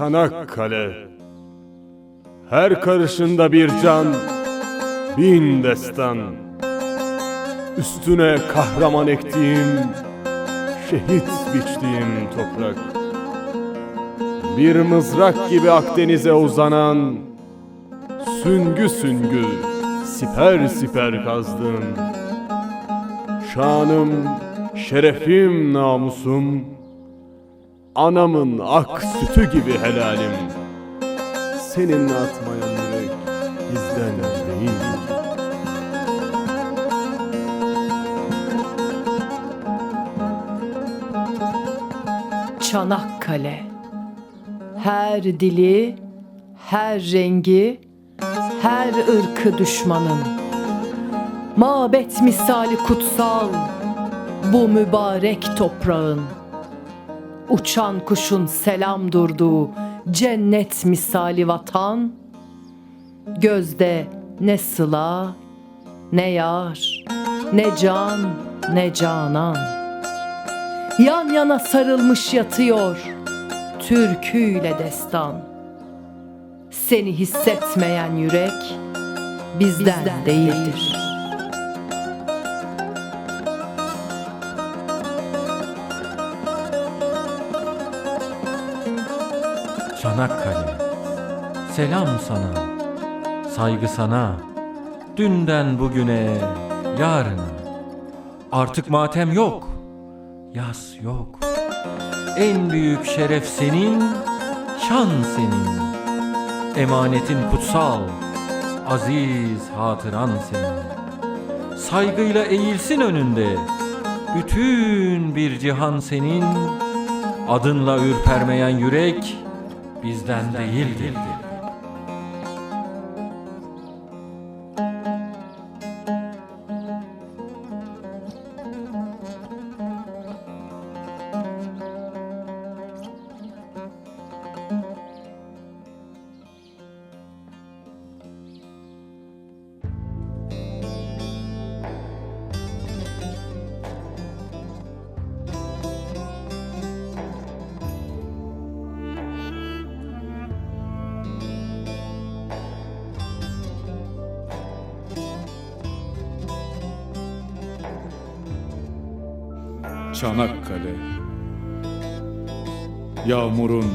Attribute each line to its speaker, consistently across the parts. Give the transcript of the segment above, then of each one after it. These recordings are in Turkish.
Speaker 1: Çanakkale Her karışında bir can Bin destan. Üstüne kahraman ektiğim Şehit biçtiğim toprak. Bir mızrak gibi Akdeniz'e uzanan Süngü süngü Siper siper kazdım Şanım, şerefim, namusum Anamın ak sütü gibi helalim. Seninle atmayan yürek bizden değil.
Speaker 2: Çanakkale. Her dili, her rengi, her ırkı düşmanın. Mabet misali kutsal bu mübarek toprağın Uçan kuşun selam durduğu cennet misali vatan Gözde ne sıla, ne yar, ne can, ne canan Yan yana sarılmış yatıyor türküyle destan. Seni hissetmeyen yürek bizden, değildir.
Speaker 3: Çanakkale. Selam sana. Saygı sana. Dünden bugüne Yarına. Artık matem yok. Yas yok. En büyük şeref senin Şan senin. Emanetin kutsal Aziz hatıran senin. Saygıyla eğilsin önünde. Bütün bir cihan senin. Adınla ürpermeyen yürek bizden değildir.
Speaker 4: Çanakkale. Yağmurun,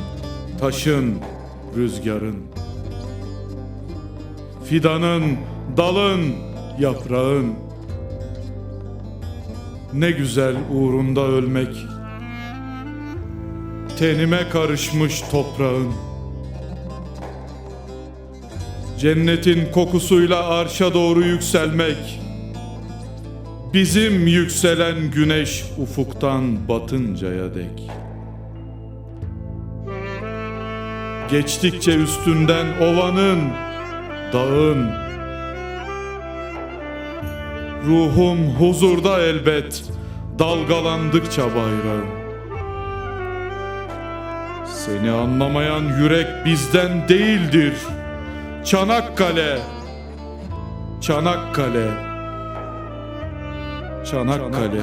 Speaker 4: taşın, rüzgarın. Fidanın, dalın, yaprağın. Ne güzel uğrunda ölmek. Tenime karışmış toprağın. Cennetin kokusuyla arşa doğru yükselmek Bizim yükselen güneş ufuktan batıncaya dek. Geçtikçe üstünden ovanın, dağın. Ruhum huzurda elbet, dalgalandıkça bayrağım. Seni anlamayan yürek bizden değildir. Çanakkale, Çanakkale.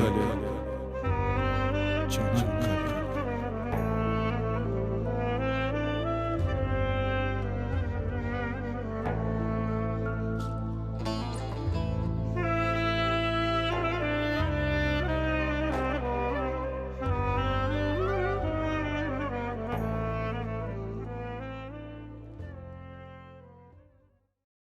Speaker 4: Çanakkale.